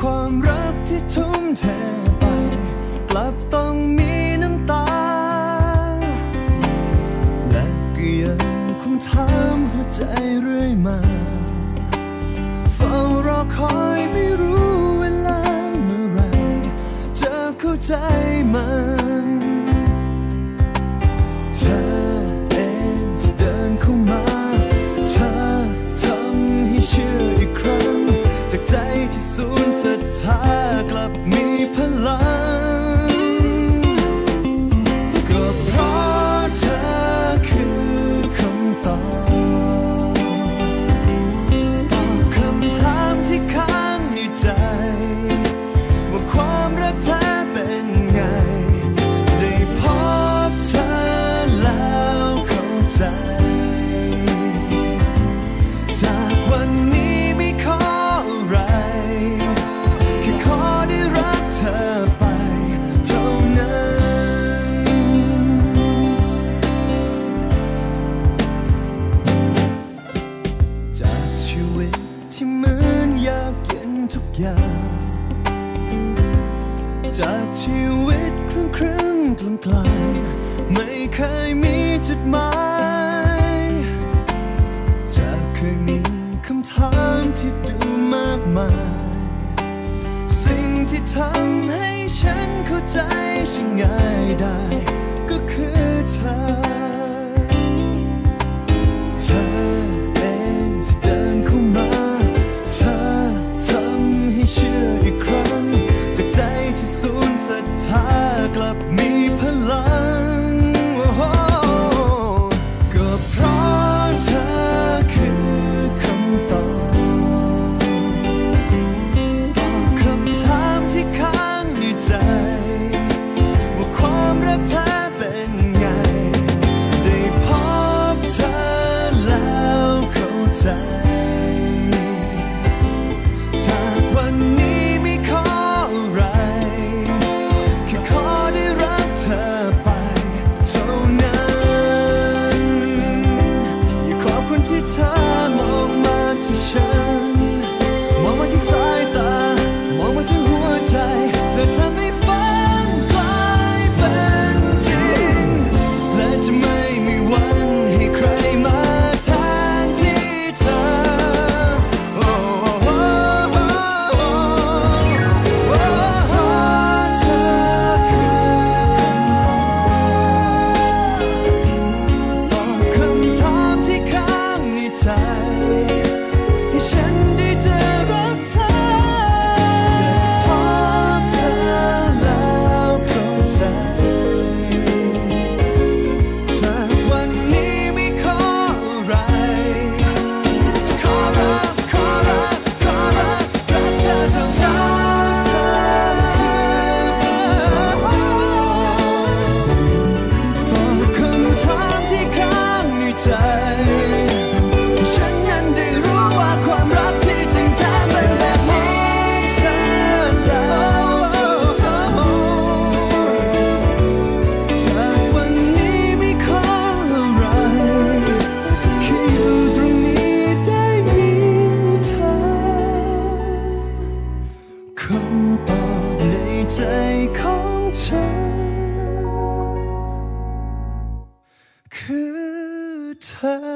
ความรักที่ทุ่มเทไป กลับต้องมีน้ำตา และก็ยังคงถามหัวใจเรื่อยมา เฝ้ารอคอยไม่รู้เวลาเมื่อไรจะเข้าใจมัน ศรัทธากลับมีพลัง ก็เพราะเธอคือคำตอบ ตอบคำถามที่ค้างในใจ ว่าความรักแท้เป็นไง ได้พบเธอแล้วเข้าใจ จากวันนี้ไม่ขออะไร เธอไปเท่านั้น จากชีวิตที่เหมือนยากเย็นทุกอย่าง จากชีวิตครึ่งครึ่งกลางกลางไม่เคยมีจุดหมาย จากเคยมีคำถามที่ดูมากมาย ที่ทำให้ฉันเข้าใจฉันง่ายได้ ก็คือเธอ time.